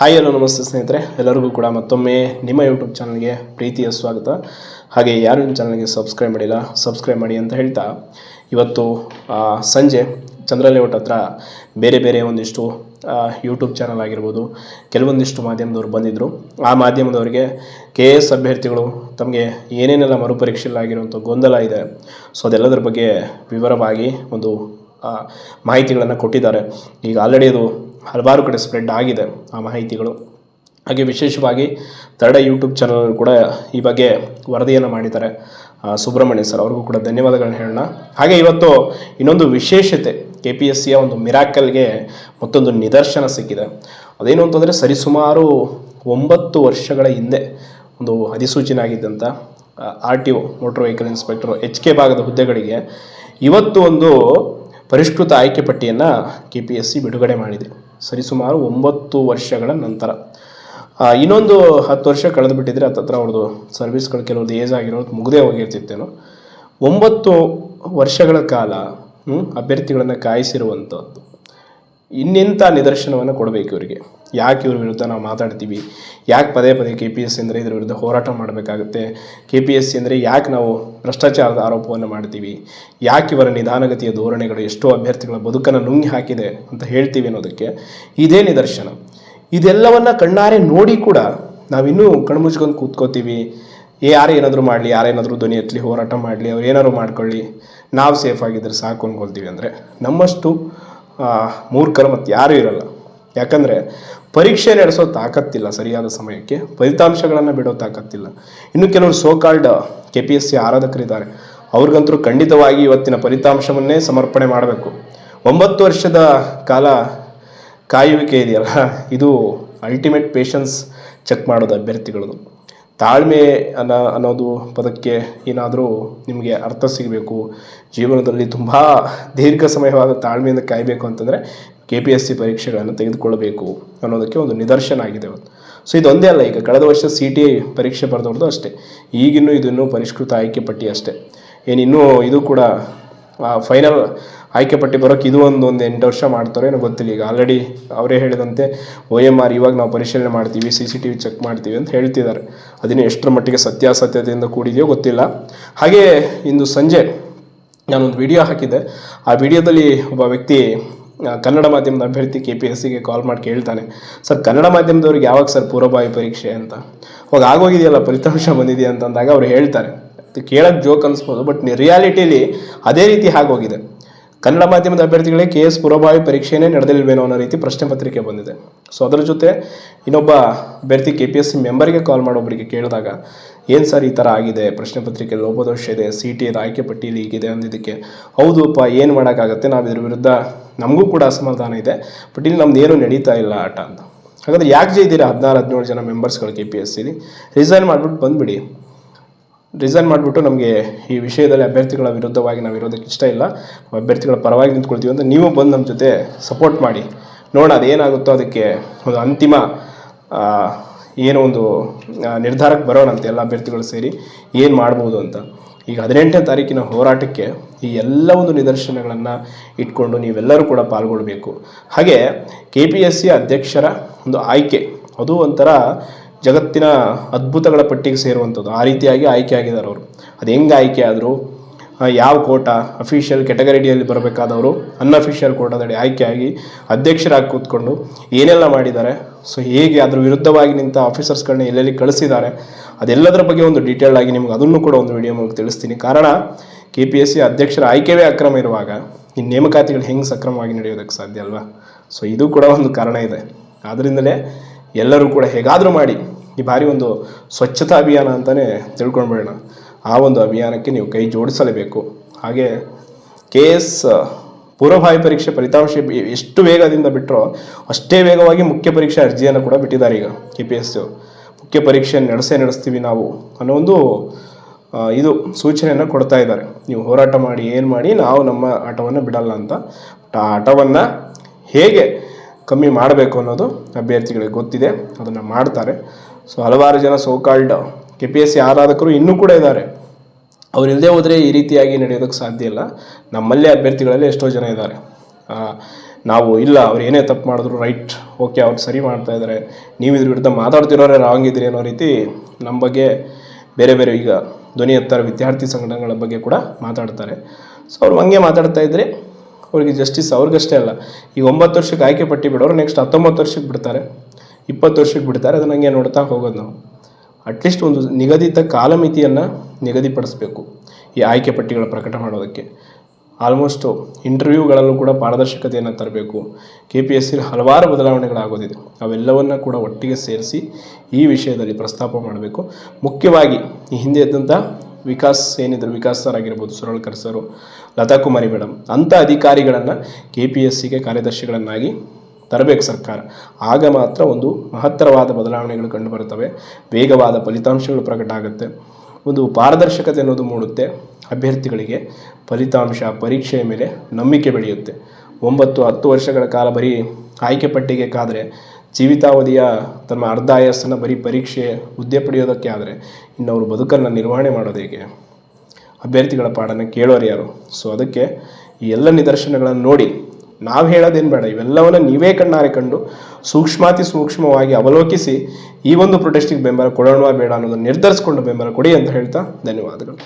Hi hello ನಮಸ್ತೆ ಸ್ನೇಹಿತರೆ. ಎಲ್ಲರಿಗೂ ಕೂಡ ಮತ್ತೊಮ್ಮೆ ನಿಮ್ಮ ಯೂಟ್ಯೂಬ್ ಚಾನಲ್ಗೆ ಪ್ರೀತಿಯ ಸ್ವಾಗತ. ಹಾಗೆ ಯಾರು ನಿಮ್ಮ ಚಾನಲ್ಗೆ ಸಬ್ಸ್ಕ್ರೈಬ್ ಮಾಡಿಲ್ಲ ಸಬ್ಸ್ಕ್ರೈಬ್ ಮಾಡಿ ಅಂತ ಹೇಳ್ತಾ, ಇವತ್ತು ಸಂಜೆ ಚಂದ್ರಲೇಔಟ್ ಹತ್ರ ಬೇರೆ ಬೇರೆ ಒಂದಿಷ್ಟು ಯೂಟ್ಯೂಬ್ ಚಾನಲ್ ಆಗಿರ್ಬೋದು, ಕೆಲವೊಂದಿಷ್ಟು ಮಾಧ್ಯಮದವರು ಬಂದಿದ್ದರು ಆ ಮಾಧ್ಯಮದವರಿಗೆ ಕೆ ಎಸ್ ಅಭ್ಯರ್ಥಿಗಳು ತಮಗೆ ಏನೇನೆಲ್ಲ ಮರುಪರೀಕ್ಷೆಗಳಾಗಿರುವಂಥ ಗೊಂದಲ ಇದೆ, ಸೊ ಅದೆಲ್ಲದರ ಬಗ್ಗೆ ವಿವರವಾಗಿ ಒಂದು ಮಾಹಿತಿಗಳನ್ನು ಕೊಟ್ಟಿದ್ದಾರೆ. ಈಗ ಆಲ್ರೆಡಿ ಅದು ಹಲವಾರು ಕಡೆ ಸ್ಪ್ರೆಡ್ ಆಗಿದೆ ಆ ಮಾಹಿತಿಗಳು. ಹಾಗೆ ವಿಶೇಷವಾಗಿ ತರಡ ಯೂಟ್ಯೂಬ್ ಚಾನಲ್ ಕೂಡ ಈ ಬಗ್ಗೆ ವರದಿಯನ್ನು ಮಾಡಿದ್ದಾರೆ ಸುಬ್ರಹ್ಮಣ್ಯ ಸರ್ ಅವ್ರಿಗೂ ಕೂಡ ಧನ್ಯವಾದಗಳನ್ನ ಹೇಳೋಣ. ಹಾಗೆ ಇವತ್ತು ಇನ್ನೊಂದು ವಿಶೇಷತೆ ಕೆ ಪಿ ಎಸ್ ಸಿಯ ಒಂದು ಮಿರಾಕಲ್ಗೆ ಮತ್ತೊಂದು ನಿದರ್ಶನ ಸಿಕ್ಕಿದೆ. ಅದೇನು ಅಂತಂದರೆ ಸರಿಸುಮಾರು ಒಂಬತ್ತು ವರ್ಷಗಳ ಹಿಂದೆ ಒಂದು ಅಧಿಸೂಚನೆ ಆಗಿದ್ದಂಥ R T O motor vehicle inspector H K ಭಾಗದ ಹುದ್ದೆಗಳಿಗೆ ಇವತ್ತು ಒಂದು ಪರಿಷ್ಕೃತ ಆಯ್ಕೆ ಪಟ್ಟಿಯನ್ನು ಕೆ ಪಿ ಎಸ್ ಸಿ ಬಿಡುಗಡೆ ಮಾಡಿದೆ. ಸರಿಸುಮಾರು ಒಂಬತ್ತು ವರ್ಷಗಳ ನಂತರ. ಇನ್ನೊಂದು ಹತ್ತು ವರ್ಷ ಕಳೆದು ಬಿಟ್ಟಿದ್ರೆ ಹತ್ತತ್ರ ಅವ್ರದ್ದು ಸರ್ವಿಸ್ಗಳು ಕೆಲವೊಂದು ಏಜ್ ಆಗಿರೋದು ಮುಗದೇ ಹೋಗಿರ್ತಿತ್ತೇನೋ. ಒಂಬತ್ತು ವರ್ಷಗಳ ಕಾಲ ಅಭ್ಯರ್ಥಿಗಳನ್ನು ಕಾಯಿಸಿರುವಂಥದ್ದು ಇನ್ನೆಂಥ ನಿದರ್ಶನವನ್ನು ಕೊಡಬೇಕು ಇವರಿಗೆ? ಯಾಕೆ ಇವ್ರ ವಿರುದ್ಧ ನಾವು ಮಾತಾಡ್ತೀವಿ? ಯಾಕೆ ಪದೇ ಪದೇ ಕೆ ಪಿ ಎಸ್ ಸಿ ಅಂದರೆ ಇದ್ರ ವಿರುದ್ಧ ಹೋರಾಟ ಮಾಡಬೇಕಾಗುತ್ತೆ? ಕೆ ಪಿ ಎಸ್ ಸಿ ಅಂದರೆ ಯಾಕೆ ನಾವು ಭ್ರಷ್ಟಾಚಾರದ ಆರೋಪವನ್ನು ಮಾಡ್ತೀವಿ? ಯಾಕೆ ಇವರ ನಿಧಾನಗತಿಯ ಧೋರಣೆಗಳು ಎಷ್ಟೋ ಅಭ್ಯರ್ಥಿಗಳ ಬದುಕನ್ನು ನುಂಗಿ ಹಾಕಿದೆ ಅಂತ ಹೇಳ್ತೀವಿ ಅನ್ನೋದಕ್ಕೆ ಇದೇ ನಿದರ್ಶನ. ಇದೆಲ್ಲವನ್ನು ಕಣ್ಣಾರೆ ನೋಡಿ ಕೂಡ ನಾವಿನ್ನೂ ಕಣ್ಮುಚ್ಕೊಂಡು ಕೂತ್ಕೋತೀವಿ. ಯಾರೇ ಏನಾದರೂ ಮಾಡಲಿ ಯಾರೇನಾದರೂ ಧ್ವನಿ ಎತ್ತಲಿ, ಹೋರಾಟ ಮಾಡಲಿ, ಅವ್ರು ಏನಾದ್ರು ಮಾಡ್ಕೊಳ್ಳಿ, ನಾವು ಸೇಫ್ ಆಗಿದ್ದರೆ ಸಾಕು ಅಂದ್ಕೊಳ್ತೀವಿ ಅಂದರೆ ನಮ್ಮಷ್ಟು ಮೂರ್ಖರು ಮತ್ತು ಯಾರೂ ಇರಲ್ಲ. ಯಾಕಂದರೆ ಪರೀಕ್ಷೆ ನಡೆಸೋ ತಾಕತ್ತಿಲ್ಲ ಸರಿಯಾದ ಸಮಯಕ್ಕೆ. ಫಲಿತಾಂಶಗಳನ್ನು ಬಿಡೋ ತಾಕತ್ತಿಲ್ಲ. ಇನ್ನು ಕೆಲವರು so called K P S C ಆರಾಧಕರಿದ್ದಾರೆ. ಅವ್ರಿಗಂತರೂ ಖಂಡಿತವಾಗಿ ಇವತ್ತಿನ ಫಲಿತಾಂಶವನ್ನೇ ಸಮರ್ಪಣೆ ಮಾಡಬೇಕು. ಒಂಬತ್ತು ವರ್ಷದ ಕಾಲ ಕಾಯುವಿಕೆ ಇದೆಯಲ್ಲ, ಇದು ಅಲ್ಟಿಮೇಟ್ ಪೇಷನ್ಸ್ ಚೆಕ್ ಮಾಡೋದು, ಅಭ್ಯರ್ಥಿಗಳದು. ತಾಳ್ಮೆ ಅನ್ನ, ಅನ್ನೋದು ಪದಕ್ಕೆ ಏನಾದರೂ ನಿಮಗೆ ಅರ್ಥ ಸಿಗಬೇಕು. ಜೀವನದಲ್ಲಿ ತುಂಬ ದೀರ್ಘ ಸಮಯವಾದ ತಾಳ್ಮೆಯಿಂದ ಕಾಯಬೇಕು ಅಂತಂದರೆ ಕೆ ಪಿ ಎಸ್ ಸಿ ಪರೀಕ್ಷೆಗಳನ್ನು ತೆಗೆದುಕೊಳ್ಳಬೇಕು ಅನ್ನೋದಕ್ಕೆ ಒಂದು ನಿದರ್ಶನ ಆಗಿದೆ ಇವತ್ತು ಸೊ ಇದೊಂದೇ ಅಲ್ಲ, ಈಗ ಕಳೆದ ವರ್ಷ ಸಿ ಟಿ ಪರೀಕ್ಷೆ ಬರೆದವ್ರದ್ದು ಅಷ್ಟೇ. ಈಗಿನ್ನೂ ಇದನ್ನು ಪರಿಷ್ಕೃತ ಆಯ್ಕೆ ಪಟ್ಟಿ ಅಷ್ಟೇ. ಏನಿನ್ನೂ ಇದು ಕೂಡ ಫೈನಲ್ ಆಯ್ಕೆ ಪಟ್ಟಿ ಬರೋಕ್ಕೆ ಇದು ಒಂದು ಒಂದು ಎಂಟು ವರ್ಷ ಮಾಡ್ತಾರೋ ಏನೋ ಗೊತ್ತಿಲ್ಲ. ಈಗ ಆಲ್ರೆಡಿ ಅವರೇ ಹೇಳಿದಂತೆ ಒ ಎಂ ಆರ್ ಇವಾಗ ನಾವು ಪರಿಶೀಲನೆ ಮಾಡ್ತೀವಿ C C T V check ಮಾಡ್ತೀವಿ ಅಂತ ಹೇಳ್ತಿದ್ದಾರೆ. ಅದನ್ನು ಎಷ್ಟರ ಮಟ್ಟಿಗೆ ಸತ್ಯಾಸತ್ಯತೆಯಿಂದ ಕೂಡಿದೆಯೋ ಗೊತ್ತಿಲ್ಲ. ಹಾಗೆ ಇಂದು ಸಂಜೆ ನಾನೊಂದು ವಿಡಿಯೋ ಹಾಕಿದ್ದೆ. ಆ ವಿಡಿಯೋದಲ್ಲಿ ಒಬ್ಬ ವ್ಯಕ್ತಿ ಕನ್ನಡ ಮಾಧ್ಯಮದ ಅಭ್ಯರ್ಥಿ ಕೆ ಪಿ ಎಸ್ ಸಿಗೆ ಕಾಲ್ ಮಾಡಿ ಕೇಳ್ತಾನೆ, ಸರ್, ಕನ್ನಡ ಮಾಧ್ಯಮದವ್ರಿಗೆ ಯಾವಾಗ ಸರ್ ಪೂರ್ವಭಾವಿ ಪರೀಕ್ಷೆ ಅಂತ? ಅವಾಗ, ಆಗೋಗಿದೆಯಲ್ಲ, ಫಲಿತಾಂಶ ಬಂದಿದೆಯಾ? ಅಂತಂದಾಗ ಅವ್ರು ಹೇಳ್ತಾರೆ. ಕೇಳಕ್ಕೆ ಜೋಕ್ ಅನಿಸ್ಬೋದು ಬಟ್ ರಿಯಾಲಿಟಿಲಿ ಅದೇ ರೀತಿ ಆಗೋಗಿದೆ. ಕನ್ನಡ ಮಾಧ್ಯಮದ ಅಭ್ಯರ್ಥಿಗಳಿಗೆ ಕೆ ಎಸ್ ಪುರಭಾವಿ ಪರೀಕ್ಷೆನೇ ನಡೆದಿಲ್ವೇನೋ ಅನ್ನೋ ರೀತಿ ಪ್ರಶ್ನೆ ಪತ್ರಿಕೆ ಬಂದಿದೆ. ಸೊ ಅದರ ಜೊತೆ ಇನ್ನೊಬ್ಬ ಅಭ್ಯರ್ಥಿ ಕೆ ಪಿ ಎಸ್ ಸಿ ಮೆಂಬರ್ಗೆ ಕಾಲ್ ಮಾಡೋಬ್ಬರಿಗೆ ಕೇಳಿದಾಗ, ಏನು ಸರ್ ಈ ಥರ ಆಗಿದೆ? ಪ್ರಶ್ನೆ ಪತ್ರಿಕೆ ಲೋಪದೋಷ ಇದೆ ಸಿ ಟಿ ಇದೆ ಆಯ್ಕೆ ಪಟ್ಟಿಯಲ್ಲಿ ಹೀಗಿದೆ ಅಂದಿದ್ದಕ್ಕೆ. ಹೌದಪ್ಪ ಏನು ಮಾಡೋಕ್ಕಾಗತ್ತೆ? ನಾವು ಇದ್ರ ವಿರುದ್ಧ ನಮಗೂ ಕೂಡ ಅಸಮಾಧಾನ ಇದೆ ಬಟ್ ಇಲ್ಲಿ ನಮ್ದು ಏನೂ ನಡೀತಾ ಇಲ್ಲ ಆಟ ಅಂತ. ಹಾಗಾದ್ರೆ ಯಾಕೆ ಜೈದ್ದೀರಾ ಹದಿನಾರು, ಹದಿನೇಳು ಜನ ಮೆಂಬರ್ಸ್ಗಳು ಕೆ ಪಿ ಎಸ್ ಸಿಲಿ ರಿಸೈನ್ ಮಾಡಿಬಿಟ್ಟು ಬಂದುಬಿಡಿ. ರಿಸೈನ್ ಮಾಡಿಬಿಟ್ಟು ನಮಗೆ ಈ ವಿಷಯದಲ್ಲಿ ಅಭ್ಯರ್ಥಿಗಳ ವಿರುದ್ಧವಾಗಿ ನಾವು ಇರೋದಕ್ಕೆ ಇಷ್ಟ ಇಲ್ಲ. ಅಭ್ಯರ್ಥಿಗಳ ಪರವಾಗಿ ನಿಂತ್ಕೊಳ್ತೀವಿ ಅಂತ ನೀವು ಬಂದು ನಮ್ಮ ಜೊತೆ ಸಪೋರ್ಟ್ ಮಾಡಿ. ನೋಡೋಣ ಅದೇನಾಗುತ್ತೋ ಅದಕ್ಕೆ ಒಂದು ಅಂತಿಮ ಏನೋ ಒಂದು ನಿರ್ಧಾರಕ್ಕೆ ಬರೋಣಂತೆ ಎಲ್ಲ ಅಭ್ಯರ್ಥಿಗಳು ಸೇರಿ ಏನು ಮಾಡ್ಬೋದು ಅಂತ. ಈಗ ಹದಿನೆಂಟನೇ ತಾರೀಕಿನ ಹೋರಾಟಕ್ಕೆ ಈ ಎಲ್ಲ ಒಂದು ನಿದರ್ಶನಗಳನ್ನು ಇಟ್ಕೊಂಡು ನೀವೆಲ್ಲರೂ ಕೂಡ ಪಾಲ್ಗೊಳ್ಬೇಕು. ಹಾಗೆ ಕೆ ಪಿ ಎಸ್ ಸಿ ಅಧ್ಯಕ್ಷರ ಒಂದು ಆಯ್ಕೆ, ಅದು ಒಂಥರ ಜಗತ್ತಿನ ಅದ್ಭುತಗಳ ಪಟ್ಟಿಗೆ ಸೇರುವಂಥದ್ದು. ಆ ರೀತಿಯಾಗಿ ಆಯ್ಕೆ ಆಗಿದ್ದಾರೆ ಅವರು. ಅದು ಹೆಂಗೆ ಆಯ್ಕೆ ಆದರೂ ಯಾವ ಕೋಟ? ಅಫಿಷಿಯಲ್ ಕೆಟಗರಿಡಿಯಲ್ಲಿ ಬರಬೇಕಾದವರು ಅನ್ಅಫಿಷಿಯಲ್ ಕೋಟಾದಡಿ ಆಯ್ಕೆಯಾಗಿ ಅಧ್ಯಕ್ಷರಾಗಿ ಕೂತ್ಕೊಂಡು ಏನೆಲ್ಲ ಮಾಡಿದ್ದಾರೆ? ಸೊ ಹೇಗೆ ಅದ್ರ ವಿರುದ್ಧವಾಗಿ ನಿಂತ ಆಫೀಸರ್ಸ್ಗಳನ್ನ ಎಲ್ಲೆಲ್ಲಿ ಕಳಿಸಿದ್ದಾರೆ? ಅದೆಲ್ಲದರ ಬಗ್ಗೆ ಒಂದು ಡೀಟೇಲ್ ಆಗಿ ನಿಮ್ಗೆ ಅದನ್ನು ಕೂಡ ಒಂದು ವಿಡಿಯೋ ಮೂಲಕ ತಿಳಿಸ್ತೀನಿ. ಕಾರಣ ಕೆ ಪಿ ಎಸ್ ಸಿ ಅಧ್ಯಕ್ಷರ ಆಯ್ಕೆವೇ ಅಕ್ರಮ ಇರುವಾಗ ಈ ನೇಮಕಾತಿಗಳು ಹೆಂಗೆ ಸಕ್ರಮವಾಗಿ ನಡೆಯೋದಕ್ಕೆ ಸಾಧ್ಯ ಅಲ್ವಾ? ಸೊ ಇದು ಕೂಡ ಒಂದು ಕಾರಣ ಇದೆ. ಆದ್ದರಿಂದಲೇ ಎಲ್ಲರೂ ಕೂಡ ಹೇಗಾದರೂ ಮಾಡಿ ಈ ಬಾರಿ ಒಂದು ಸ್ವಚ್ಛತಾ ಅಭಿಯಾನ ಅಂತಲೇ ತಿಳ್ಕೊಂಡ್ಬಿಡೋಣ. ಆ ಒಂದು ಅಭಿಯಾನಕ್ಕೆ ನೀವು ಕೈ ಜೋಡಿಸಲೇಬೇಕು. ಹಾಗೆ ಕೆ ಎಸ್ ಪೂರ್ವಭಾವಿ ಪರೀಕ್ಷೆ ಫಲಿತಾಂಶ ಎಷ್ಟು ವೇಗದಿಂದ ಬಿಟ್ಟರೋ ಅಷ್ಟೇ ವೇಗವಾಗಿ ಮುಖ್ಯ ಪರೀಕ್ಷೆ ಅರ್ಜಿಯನ್ನು ಕೂಡ ಬಿಟ್ಟಿದ್ದಾರೆ ಈಗ ಕೆ ಪಿ ಎಸ್ ಮುಖ್ಯ ಪರೀಕ್ಷೆ ನಡೆಸೇ ನಡೆಸ್ತೀವಿ ನಾವು ಅನ್ನೋ ಒಂದು ಇದು ಸೂಚನೆಯನ್ನು ಕೊಡ್ತಾ ಇದ್ದಾರೆ. ನೀವು ಹೋರಾಟ ಮಾಡಿ, ಏನು ಮಾಡಿ, ನಾವು ನಮ್ಮ ಆಟವನ್ನು ಬಿಡಲ್ಲ ಅಂತ. ಆಟವನ್ನು ಹೇಗೆ ಕಮ್ಮಿ ಮಾಡಬೇಕು ಅನ್ನೋದು ಅಭ್ಯರ್ಥಿಗಳಿಗೆ ಗೊತ್ತಿದೆ, ಅದನ್ನು ಮಾಡ್ತಾರೆ. ಸೊ ಹಲವಾರು ಜನ so called K P S C ಆರಾಧಕರು ಇನ್ನೂ ಕೂಡ ಇದ್ದಾರೆ. ಅವ್ರು ಇಲ್ಲದೆ ಹೋದರೆ ಈ ರೀತಿಯಾಗಿ ನಡೆಯೋದಕ್ಕೆ ಸಾಧ್ಯ ಇಲ್ಲ. ನಮ್ಮಲ್ಲೇ ಅಭ್ಯರ್ಥಿಗಳಲ್ಲಿ ಎಷ್ಟೋ ಜನ ಇದ್ದಾರೆ. ನಾವು ಇಲ್ಲ, ಅವ್ರು ಏನೇ ತಪ್ಪು ಮಾಡಿದ್ರು ರೈಟ್, ಓಕೆ, ಅವ್ರು ಸರಿ ಮಾಡ್ತಾ ಇದ್ದಾರೆ. ನೀವು ಇದ್ರ ವಿರುದ್ಧ ಮಾತಾಡ್ತಿರೋರೆ, ರಾಂಗ್ ಇದ್ದೀರಿ ಅನ್ನೋ ರೀತಿ ನಮ್ಮ ಬಗ್ಗೆ ಬೇರೆ ಬೇರೆ ಈಗ ಧ್ವನಿ ಎತ್ತರ ವಿದ್ಯಾರ್ಥಿ ಸಂಘಟನೆಗಳ ಬಗ್ಗೆ ಕೂಡ ಮಾತಾಡ್ತಾರೆ. ಸೊ ಅವ್ರು ಹಂಗೆ ಮಾತಾಡ್ತಾ ಇದ್ರೆ ಅವ್ರಿಗೆ ಜಸ್ಟಿಸ್ ಅವ್ರಿಗಷ್ಟೇ ಅಲ್ಲ ಈಗ ಒಂಬತ್ತು ವರ್ಷಕ್ಕೆ ಆಯ್ಕೆ ಪಟ್ಟಿ ಬಿಡೋರು ನೆಕ್ಸ್ಟ್ ಹತ್ತೊಂಬತ್ತು ವರ್ಷಕ್ಕೆ ಬಿಡ್ತಾರೆ, ಇಪ್ಪತ್ತು ವರ್ಷಕ್ಕೆ ಬಿಡ್ತಾರೆ, ಅದನ್ನು ಹಂಗೆ ನೋಡ್ತಾ ಹೋಗೋದು ನಾವು. ಅಟ್ಲೀಸ್ಟ್ ಒಂದು ನಿಗದಿತ ಕಾಲಮಿತಿಯನ್ನು ನಿಗದಿಪಡಿಸಬೇಕು ಈ ಆಯ್ಕೆ ಪಟ್ಟಿಗಳ ಪ್ರಕಟ ಮಾಡೋದಕ್ಕೆ. ಆಲ್ಮೋಸ್ಟು ಇಂಟರ್ವ್ಯೂಗಳಲ್ಲೂ ಕೂಡ ಪಾರದರ್ಶಕತೆಯನ್ನು ತರಬೇಕು. ಕೆ ಪಿ ಎಸ್ ಹಲವಾರು ಬದಲಾವಣೆಗಳಾಗೋದಿದೆ. ಅವೆಲ್ಲವನ್ನು ಕೂಡ ಒಟ್ಟಿಗೆ ಸೇರಿಸಿ ಈ ವಿಷಯದಲ್ಲಿ ಪ್ರಸ್ತಾಪ ಮಾಡಬೇಕು. ಮುಖ್ಯವಾಗಿ ಈ ಹಿಂದೆ ಇದ್ದಂಥ ವಿಕಾಸ್ ಏನಿದ್ರು ವಿಕಾಸ್ ಸರ್ ಆಗಿರ್ಬೋದು, ಸುರಳ್ಕರ್ ಸರು ಲತಾ ಕುಮಾರಿ ಮೇಡಮ್ ಅಂಥ ಅಧಿಕಾರಿಗಳನ್ನು ಕೆ ಪಿ ಎಸ್ ಸಿಗೆ ಕಾರ್ಯದರ್ಶಿಗಳನ್ನಾಗಿ ತರಬೇಕು ಸರ್ಕಾರ. ಆಗ ಮಾತ್ರ ಒಂದು ಮಹತ್ತರವಾದ ಬದಲಾವಣೆಗಳು ಕಂಡುಬರುತ್ತವೆ. ವೇಗವಾದ ಫಲಿತಾಂಶಗಳು ಪ್ರಕಟ ಆಗುತ್ತೆ. ಒಂದು ಪಾರದರ್ಶಕತೆ ಅನ್ನೋದು ಮೂಡುತ್ತೆ. ಅಭ್ಯರ್ಥಿಗಳಿಗೆ ಫಲಿತಾಂಶ, ಪರೀಕ್ಷೆಯ ಮೇಲೆ ನಂಬಿಕೆ ಬೆಳೆಯುತ್ತೆ. ಒಂಬತ್ತು, ಹತ್ತು ವರ್ಷಗಳ ಕಾಲ ಬರೀ ಆಯ್ಕೆ ಪಟ್ಟಿಗೆ ಕಾದರೆ ಜೀವಿತಾವಧಿಯ ತಮ್ಮ ಅರ್ಧ ಆಯಸ್ಸನ್ನು ಬರೀ ಪರೀಕ್ಷೆ, ಹುದ್ದೆ ಪಡೆಯೋದಕ್ಕೆ ಆದರೆ ಇನ್ನು ಅವರು ಬದುಕನ್ನು ನಿರ್ವಹಣೆ ಮಾಡೋದು ಹೇಗೆ? ಅಭ್ಯರ್ಥಿಗಳ ಪಾಡನ್ನು ಕೇಳೋರು ಯಾರು? ಸೊ ಅದಕ್ಕೆ ಈ ಎಲ್ಲ ನಿದರ್ಶನಗಳನ್ನು ನೋಡಿ ನಾವು ಹೇಳೋದೇನು ಬೇಡ, ಇವೆಲ್ಲವನ್ನು ನೀವೇ ಕಣ್ಣಾರೆ ಕಂಡು ಸೂಕ್ಷ್ಮಾತಿ ಸೂಕ್ಷ್ಮವಾಗಿ ಅವಲೋಕಿಸಿ ಈ ಒಂದು ಪ್ರೊಟೆಸ್ಟಿಗೆ ಬೆಂಬಲ ಕೊಡೋಣವಾ ಬೇಡ ಅನ್ನೋದನ್ನು ನಿರ್ಧರಿಸ್ಕೊಂಡು ಬೆಂಬಲ ಕೊಡಿ ಅಂತ ಹೇಳ್ತಾ ಧನ್ಯವಾದಗಳು.